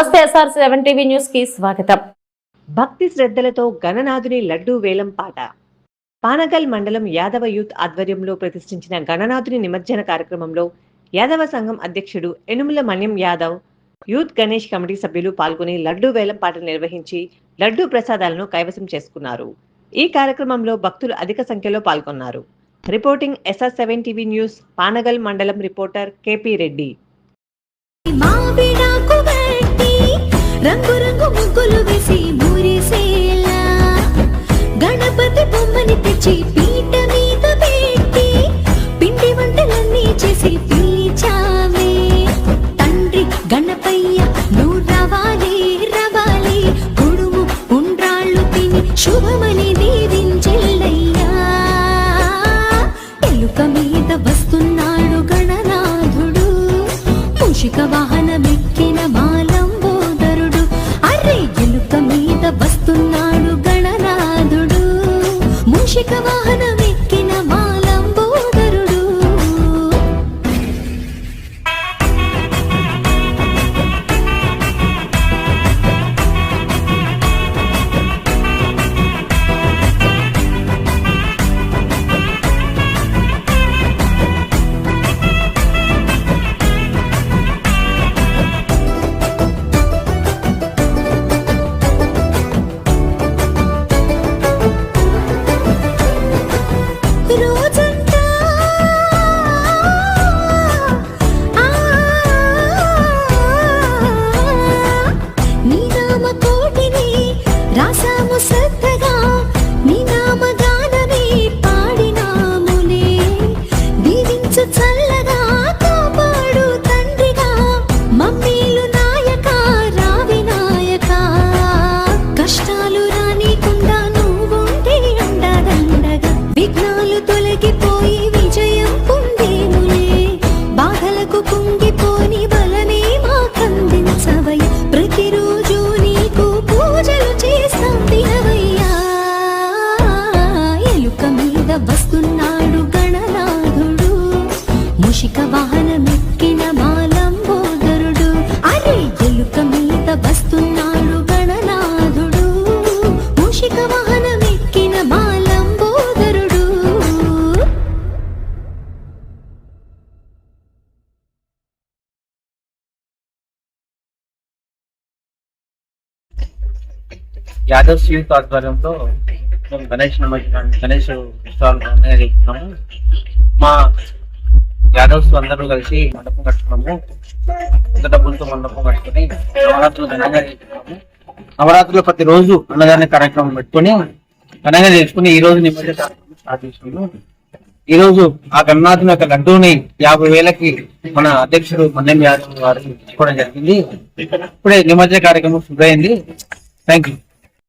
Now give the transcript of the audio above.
నమస్తే SR seven TV న్యూస్కి స్వాగతం. భక్తి శ్రద్ధలతో గణనాథుని లడ్డూ వేలం పాట. పానగల్ మండలం యాదవ యూత్ ఆధ్వర్యంలో ప్రతిష్ఠించిన గణనాథుని నిమజ్జన కార్యక్రమంలో యాదవ సంఘం అధ్యక్షుడు ఎనుముల మణ్యం యాదవ్ యూత్ గణేష్ కమిటీ సభ్యులు పాల్గొని లడ్డూ వేలం పాట నిర్వహించి లడ్డూ ప్రసాదాలను కైవసం చేసుకున్నారు. ఈ కార్యక్రమంలో భక్తులు అధిక సంఖ్యలో పాల్గొన్నారు. Reporting SR seven TV news Panagal మండలం రిపోర్టర్ కేపీ రెడ్డి. రంగు రంగు ముగ్గులు వేసి మురిసేలా. గణపతి బొమ్మని తెచ్చి పీట మీద పెట్టి పిండి వంటలన్నీ చేసి పిలిచామే. తండ్రి గణపయ్య నువ్వు రవాలి. రవాలి ఉండ్రాళ్ళు తిని శుభమని దీవించెల్లయ్యా. ఎలుక మీద వస్తున్నాడు గణనాథుడు. మూషిక వాహనమెక్కిన మా మూషిక వాహనమెక్కిన మీద వస్తున్నాడు గణనాథుడు. ముషిక వాహనమెక్కిన మాలంబోదరుడు అరే ఎలుక మీద వస్తున్నాడు గణనాథుడు. ముషిక వాహనమెక్కిన మాలంబోదరుడు యాదవ్స్ యూత్ ఆధ్వర్యంలో మేము గణేష్ గణేష్ ఉత్సవాలు చేస్తున్నాము మా యాదవ్స్ అందరూ కలిసి మండపం కట్టుకున్నాము. పెద్ద డబ్బులతో మండపం కట్టుకుని నవరాత్రులు ఘనంగా చేస్తున్నాము నవరాత్రులు ప్రతి రోజు అన్నదాన కార్యక్రమం పెట్టుకుని ఘనంగా చేసుకుని ఈ రోజు నిమజ్జన కార్యక్రమం స్టార్ట్ చేసుకున్నాము ఈ రోజు ఆ గణనాథుని యొక్క లడ్డూని యాభై వేలకి మన అధ్యక్షుడు మన్నెం యాదవ్ గారు ఇచ్చుకోవడం జరిగింది. ఇప్పుడే నిమజ్జన కార్యక్రమం శుభ్రైంది థ్యాంక్ యూ